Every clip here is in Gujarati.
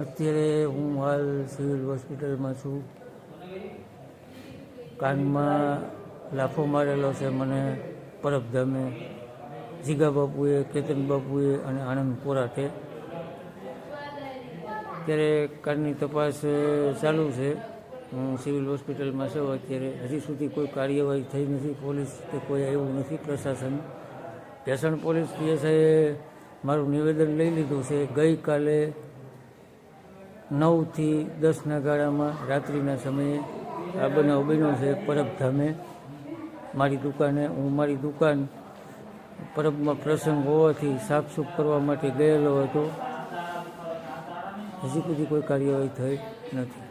અત્યારે હું હાલ સિવિલ હોસ્પિટલમાં છું. કાનમાં લાફો મારેલો છે મને પરબધામે. જીગા બાપુએ, કેતન બાપુએ અને આનંદ કોરાટે અત્યારે કારની તપાસ ચાલુ છે. હું સિવિલ હોસ્પિટલમાં છું અત્યારે. હજી સુધી કોઈ કાર્યવાહી થઈ નથી. પોલીસ કે કોઈ આવ્યું નથી પ્રશાસન. ભેસણ પોલીસ પીએસઆઈએ મારું નિવેદન લઈ લીધું છે. ગઈકાલે નવથી દસના ગાળામાં રાત્રિના સમયે આ બનાવ બન્યો છે પરબધામે મારી દુકાને હું મારી દુકાન પરબમાં પ્રસંગ હોવાથી સાફસૂફ કરવા માટે ગયેલો હતો. હજી સુધી કોઈ કાર્યવાહી થઈ નથી.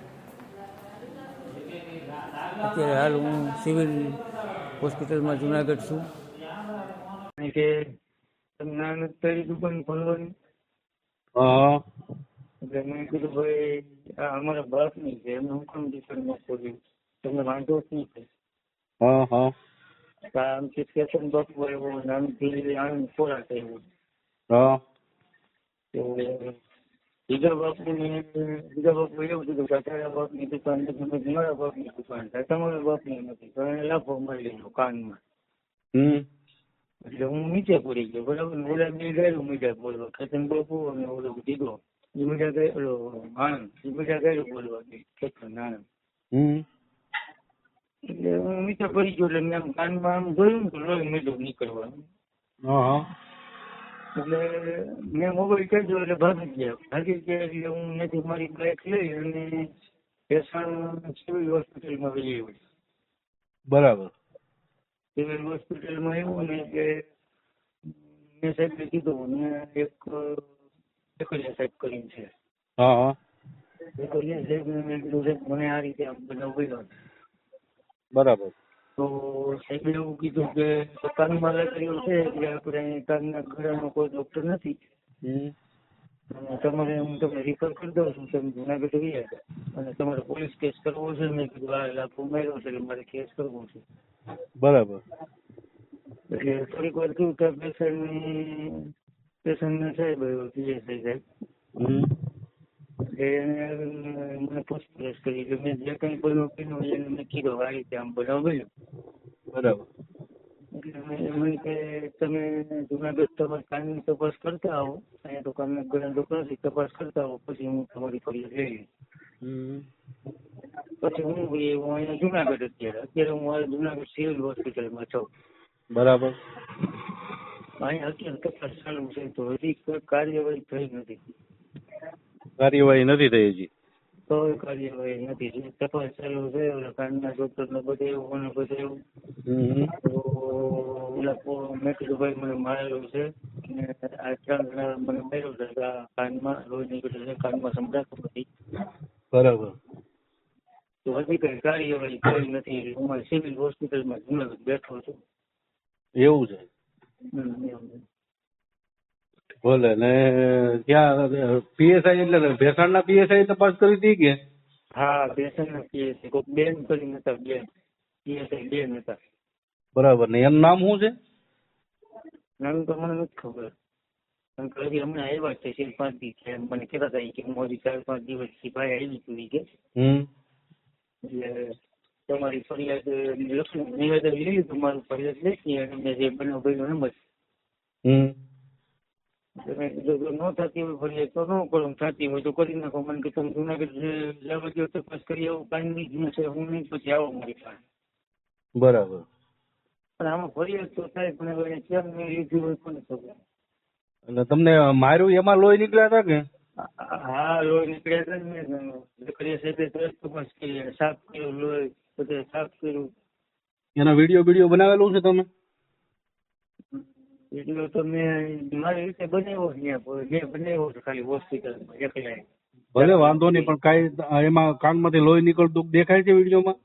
અત્યારે હાલ હું સિવિલ હોસ્પિટલમાં જુનાગઢ છું. કારણ કે તમને દુકાન ખોલવાની? હા. એટલે મેં કીધું ભાઈ આ અમારા બાપની છે એમને હું કામ દુકાનમાં ખોલ્યું તમને વાંધો જ નહીં છે હા હા. આમ કે સ્ટેશન બાપુ આવ્યો અને ધીરે આનંદ ખોરાક આવ્યો હા. બીજા બાપુને બીજા બાપુ એવું કીધું કે તારા બાપની દુકાન નથી મારા બાપની દુકાન છે તમારા બાપની નથી. તો એને લાફો મારી લીધો કાનમાં. હમ. એટલે હું નીચે પડી ગયો બરાબર? ને ઓલા બે ગાયરું મીઠા બોલવા. ખેતન બાપુ અને ઓલો દીધો. ગાય હમ. એટલે પડી ગયો એટલે મેં આમ કાનમાં આમ જોયું ને તો લોહી મીઠું નીકળવાનું. હા. હા એટલે મેં મોબાઈલ કાઢ્યો એટલે ભાગી ગયા. ભાગી ગયા એટલે હું નથી મારી બાઇક લઈ અને ભેસાણ સિવિલ હોસ્પિટલમાં ગઈ આવ્યો બરાબર. સિવિલ હોસ્પિટલમાં એવું ને કે મેં સાહેબને કીધું ને એક સાહેબ કરીને છે. હા. હા એકલિયા સાહેબને મેં કીધું સાહેબ મને આ રીતે આમ બનાવ બરાબર. તો સાહેબે એવું કીધું કે પોતાનું મારા કર્યું છે એટલે આપણે અહીં ઘરનો કોઈ ડોક્ટર નથી. તમારે હું તમને રિફર કરી દઉં છું તમે જુનાગઢ આવી હતા. અને તમારે પોલીસ કેસ કરવો છે મેં કીધું આ લાભ માર્યો છે એટલે મારે કેસ કરવો છે. બરાબર. એટલે થોડીક વાર કેવું કે પેશન્ટની પેશન્ટને સાહેબ પીએસઆઈ સાહેબ એટલે મને પૂછપરછ કરી એટલે મેં જે કંઈ બોલ્યું કીધું એને મેં કીધું આ રીતે આમ બનાવ બન્યો બરાબર એટલે કે તમે જુનાગઢ તમારી કાનની તપાસ કરતા આવો અહીંયા તો કાનના ઘણા લોકો તપાસ કરતા આવો પછી હું તમારી ફરિયાદ લઈ પછી હું ભાઈ હું અહીંયા જુનાગઢ અત્યારે અત્યારે હું જુનાગઢ સિવિલ હોસ્પિટલમાં છું બરાબર અહીંયા અત્યારે તપાસ ચાલુ છે તો હજી કોઈ કાર્યવાહી થઈ નથી. કાર્યવાહી નથી થઈ હજી? કોઈ કાર્યવાહી નથી. તપાસ ચાલુ છે ઓલા કાનના ડોક્ટરને બધે એવું મને બધે એવું. ઓલા પો- ભાઈ મને મારેલું છે અને આ ત્રણ જણા મને માર્યો છે. કાનમાં છે કાનમાં સંભળાતું નથી. બરાબર. તો હજી કઈ કાર્યવાહી થઈ નથી. હું સિવિલ હોસ્પિટલમાં જુનાગઢ બેઠો છું. એવું છે. ભલે ને ત્યાં પીએસઆઈ એટલે ભેસાણના પીએસઆઈ તપાસ કરી હતી કે? હા બેસન પીએસઆઈ. કોઈક બેન કરીને હતા બેન. પીએસઆઈ બેન હતા. બરાબર ને એનું નામ શું છે? નામ તો મને નથી ખબર. કારણ કે હજી હમણાં આવ્યા છે ચાર પાંચ દિવસ છે એમ મને કહેતા હતા કે હું હજી ચાર પાંચ દિવસથી ભાઈ આવી છું. કે હમ. એટલે તમારી ફરિયાદ લખી નિવેદન લઈ લીધું મારું ફરિયાદ લખી અને મેં જે બનાવ બન્યો એમ જ હમ. એટલે મેં ન થતી હોય ફરિયાદ તો ન કરો થતી હોય તો કરી નાખો. મને કે તમે જુનાગઢ જવા દો તપાસ કરી આવો કાંઈ નહીં છે હું નહીં પછી આવો મારી પાસે. બરાબર. પણ આમાં ફરિયાદ તો થાય પણ હવે કેમ મેં લીધી હોય કોને ખબર? એટલે તમને માર્યું એમાં લોહી નીકળ્યા હતા કે? હા લોહી નીકળ્યા હતા ને લકડીયા સાહેબે તરત તપાસ કરી સાફ કર્યું લોહી. બધે સાફ કર્યું. એના વીડિયો વીડિયો બનાવેલું છે તમે? એટલો તો મેં મારી રીતે બનાવ્યો છે મેં બનાવ્યો છે ખાલી હોસ્પિટલમાં એકલા ભલે વાંધો નહીં પણ કાંઈ એમાં કાનમાંથી લોહી નીકળતું દેખાય છે વિડીયોમાં?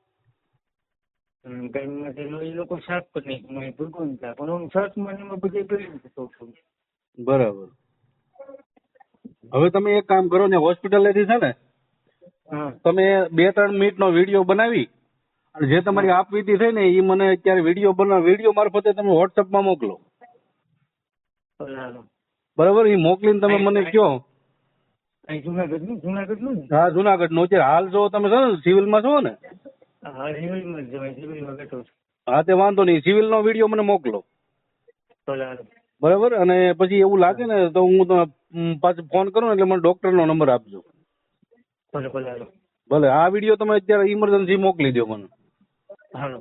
લોહી લોકો સાફ કરી નાખ્યું મેં ભૂગવન હતા પણ હું ને એમાં બધે કરી શકું છું બરાબર. હવે તમે એક કામ કરો ને હોસ્પિટલેથી છે ને તમે બે ત્રણ મિનિટનો વીડિયો બનાવી અને જે તમારી આપવીતી થઈ ને એ મને અત્યારે વીડિયો બનાવ વીડિયો મારફતે તમે વોટ્સઅપમાં મોકલો. બરાબર. એ મોકલીને તમે મને કહો. હા જુનાગઢનું. અત્યારે હાલ જો તમે છો ને સિવિલમાં છો ને? હા તે વાંધો નહીં. સિવિલ નો વીડિયો મને મોકલો. બરાબર. અને પછી એવું લાગે ને તો હું તમને ઉમ, પાછો ફોન કરું ને એટલે મને ડોક્ટર નો નંબર આપજો. ભલે આ વીડિયો તમે અત્યારે ઇમરજન્સી મોકલી દો મને. હાલો